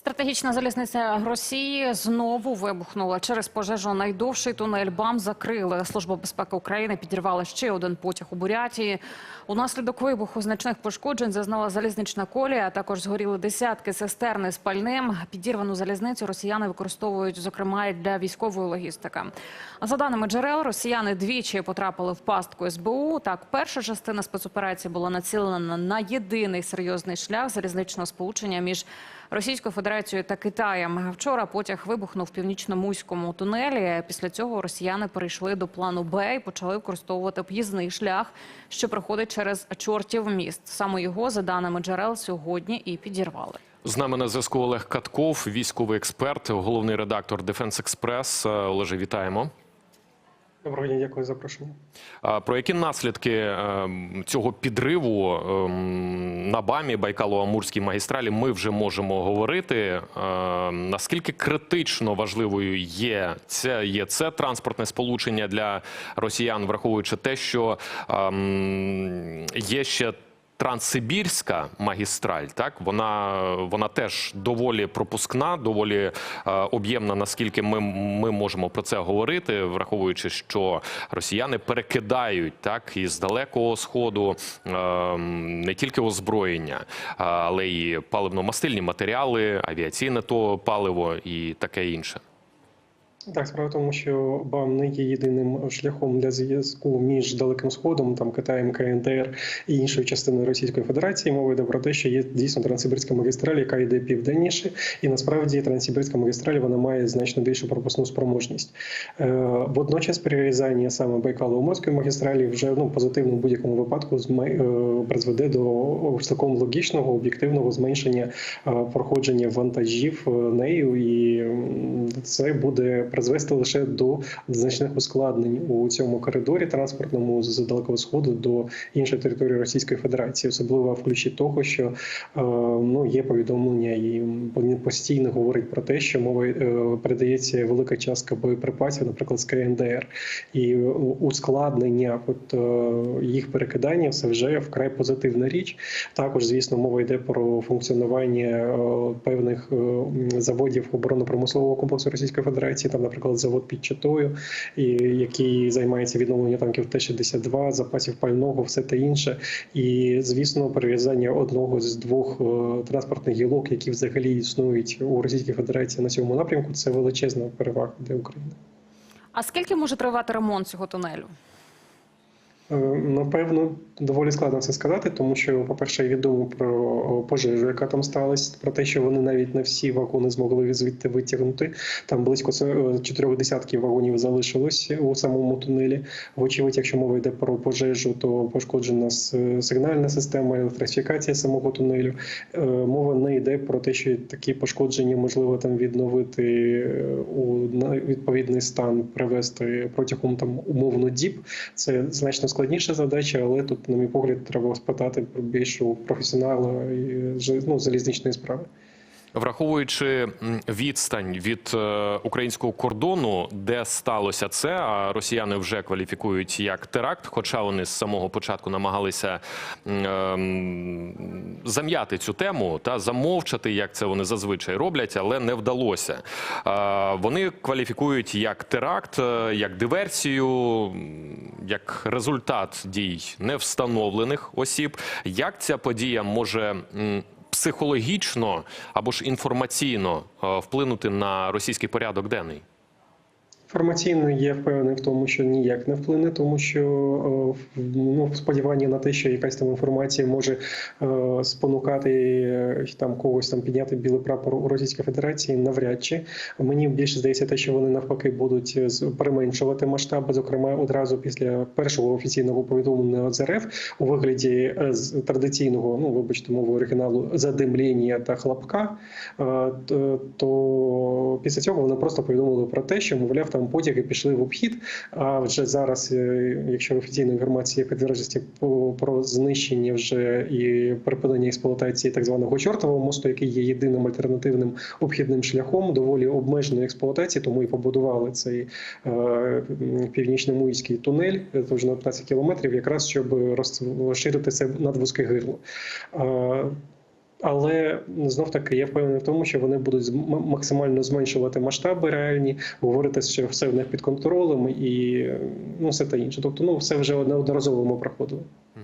Стратегічна залізниця Росії знову вибухнула через пожежу. Найдовший тунель БАМ закрили. Служба безпеки України підірвала ще один потяг у Бурятії. Унаслідок вибуху значних пошкоджень зазнала залізнична колія. а Також згоріли десятки цистерни з пальним. Підірвану залізницю росіяни використовують зокрема для військової логістики. За даними джерел, росіяни двічі потрапили в пастку СБУ. Так, перша частина спецоперації була націлена на єдиний серйозний шлях залізничного сполучення між Російською Федерацією та Китаєм. Вчора потяг вибухнув в північно-муському тунелі. Після цього росіяни перейшли до плану Б і почали використовувати об'їзний шлях, що проходить через чортів міст. Саме його, за даними джерел, сьогодні і підірвали. З нами на зв'язку Олег Катков, військовий експерт, головний редактор Дефенс Експрес. Олеже, вітаємо. Доброго дня, дякую за запрошення. Про які наслідки е, цього підриву е, на БАМі Байкало-Амурській магістралі ми вже можемо говорити? Е, Наскільки критично важливою є це, є це транспортне сполучення для росіян, враховуючи те, що ем, є ще Транссибірська магістраль, так вона вона теж доволі пропускна, доволі е, об'ємна. Наскільки ми, ми можемо про це говорити, враховуючи, що росіяни перекидають так із далекого сходу е, не тільки озброєння, але й паливно-мастильні матеріали, авіаційне то паливо і таке інше. Так, справа в тому, що БАМ не є єдиним шляхом для зв'язку між Далеким Сходом, там Китаєм, КНДР і іншою частиною Російської Федерації. Мова йде про те, що є дійсно Транссибірська магістраль, яка йде південніше, і насправді Транссибірська магістраль вона має значно більшу пропускну спроможність. Е, Водночас перерізання саме Байкало-Уморської магістралі вже ну позитивно в будь-якому випадку е, призведе до цілком логічного об'єктивного зменшення е, проходження вантажів нею, і це буде призвести лише до значних ускладнень у цьому коридорі транспортному з далекого сходу до іншої території Російської Федерації, особливо в ключі того, що е, ну є повідомлення, і він постійно говорить про те, що мова е, передається велика частка боєприпасів, наприклад, з КНДР, і ускладнення от е, їх перекидання це вже вкрай позитивна річ. Також, звісно, мова йде про функціонування певних заводів оборонно-промислового комплексу Російської Федерації, там, наприклад, завод під Читою, і який займається відновленням танків Т-62, запасів пального, все те інше. І звісно, перев'язання одного з двох е, транспортних гілок, які взагалі існують у Російській Федерації на цьому напрямку, це величезна перевага для України. А скільки може тривати ремонт цього тунелю? Е, Напевно, доволі складно це сказати, тому що, по-перше, відомо про пожежу, яка там сталася, про те, що вони навіть не всі вагони змогли звідти витягнути. Там близько е, чотирьох десятків вагонів залишилось у самому тунелі. Вочевидь, якщо мова йде про пожежу, то пошкоджена сигнальна система, електрифікація самого тунелю. Е, Мова не йде про те, що такі пошкодження можливо там відновити е, у відповідний стан, привести протягом там умовно діб. Це значно складніша задача, але тут, на мій погляд, треба спитати про більшу професіонала і ну, залізничної справи. Враховуючи відстань від е, українського кордону, де сталося це, а росіяни вже кваліфікують як теракт, хоча вони з самого початку намагалися ем, зам'яти цю тему та замовчати, як це вони зазвичай роблять, але не вдалося. Вони кваліфікують як теракт, е, як диверсію, як результат дій невстановлених осіб. Як ця подія може психологічно або ж інформаційно е, вплинути на російський порядок денний? Інформаційно є впевнений в тому, що ніяк не вплине, тому що е, ну, сподівання на те, що якась там інформація може е, спонукати е, там когось там підняти білий прапор у Російській Федерації, навряд чи мені більше здається, те, що вони навпаки будуть переменшувати масштаби, зокрема одразу після першого офіційного повідомлення з РФ у вигляді з традиційного, ну вибачте, мову оригіналу задимління та хлопка. То після цього вони просто повідомили про те, що мовляв там там потяги пішли в обхід. А вже зараз, е, якщо офіційна інформація є підтвердженості про знищення вже і припинення експлуатації так званого чортового мосту, який є єдиним альтернативним обхідним шляхом, доволі обмеженої експлуатації, тому і побудували цей е, північно-муїський тунель е, довжиною 15 кілометрів, якраз щоб роз- розширити це надвузьке гирло. Але знов таки я впевнений в тому, що вони будуть максимально зменшувати масштаби реальні, говорити, що все в них під контролем і ну все та інше. Тобто, ну все вже неодноразово ми проходили.